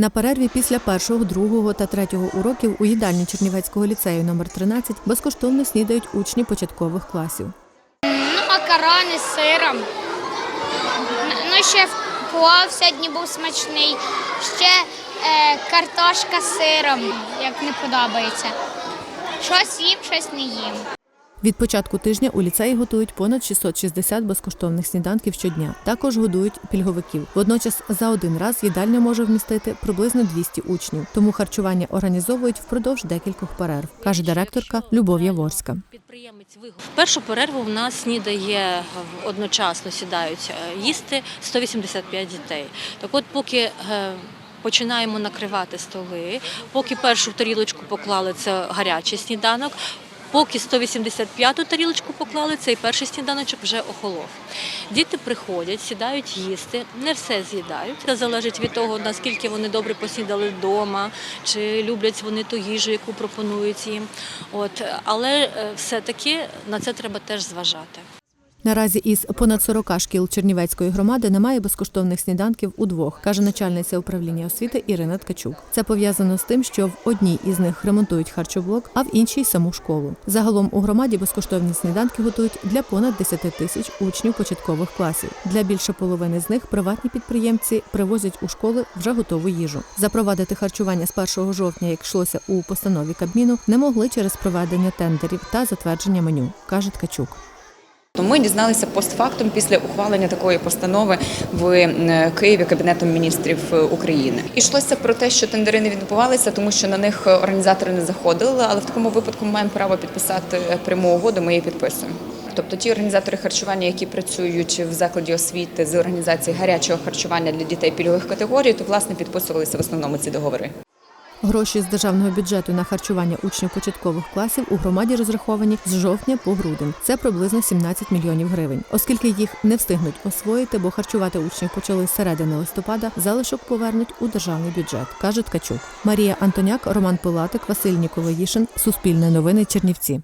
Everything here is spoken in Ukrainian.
На перерві після першого, другого та третього уроків у їдальні Чернівецького ліцею номер 13 безкоштовно снідають учні початкових класів. Ну, макарони з сиром. Ну, ще плов сьогодні був смачний. Ще е, картошка з сиром, як не подобається. Щось їм, щось не їм. Від початку тижня у ліцеї готують понад 660 безкоштовних сніданків щодня. Також годують пільговиків. Водночас за один раз їдальня може вмістити приблизно 200 учнів, тому харчування організовують впродовж декількох перерв, каже директорка Любов Яворська. В першу перерву в нас снідає одночасно сідають е, їсти 185 дітей. Так от, поки е, починаємо накривати столи, поки першу тарілочку поклали це гарячий сніданок. Поки 185-ту тарілочку поклали, цей перший сніданочок вже охолов. Діти приходять, сідають їсти, не все з'їдають. Це залежить від того, наскільки вони добре поснідали вдома, чи люблять вони ту їжу, яку пропонують їм. От, але е, все-таки на це треба теж зважати. Наразі із понад 40 шкіл Чернівецької громади немає безкоштовних сніданків у двох, каже начальниця управління освіти Ірина Ткачук. Це пов'язано з тим, що в одній із них ремонтують харчоблок, а в іншій саму школу. Загалом у громаді безкоштовні сніданки готують для понад 10 тисяч учнів початкових класів. Для більше половини з них приватні підприємці привозять у школи вже готову їжу. Запровадити харчування з 1 жовтня, як йшлося у постанові Кабміну, не могли через проведення тендерів та затвердження меню, каже Ткачук. Ми дізналися постфактум після ухвалення такої постанови в е, Києві Кабінетом міністрів е, України. Ішлося про те, що тендери не відбувалися, тому що на них організатори не заходили. Але в такому випадку ми маємо право підписати пряму угоду. Ми її підписуємо. Тобто ті організатори харчування, які працюють в закладі освіти з організації гарячого харчування для дітей пільгових категорій, то власне підписувалися в основному ці договори. Гроші з державного бюджету на харчування учнів початкових класів у громаді розраховані з жовтня по грудень. Це приблизно 17 мільйонів гривень. Оскільки їх не встигнуть освоїти, бо харчувати учнів почали з середини листопада, залишок повернуть у державний бюджет, каже Ткачук. Марія Антоняк, Роман Пилатик, Василь Ніколаїшин, Суспільне новини, Чернівці.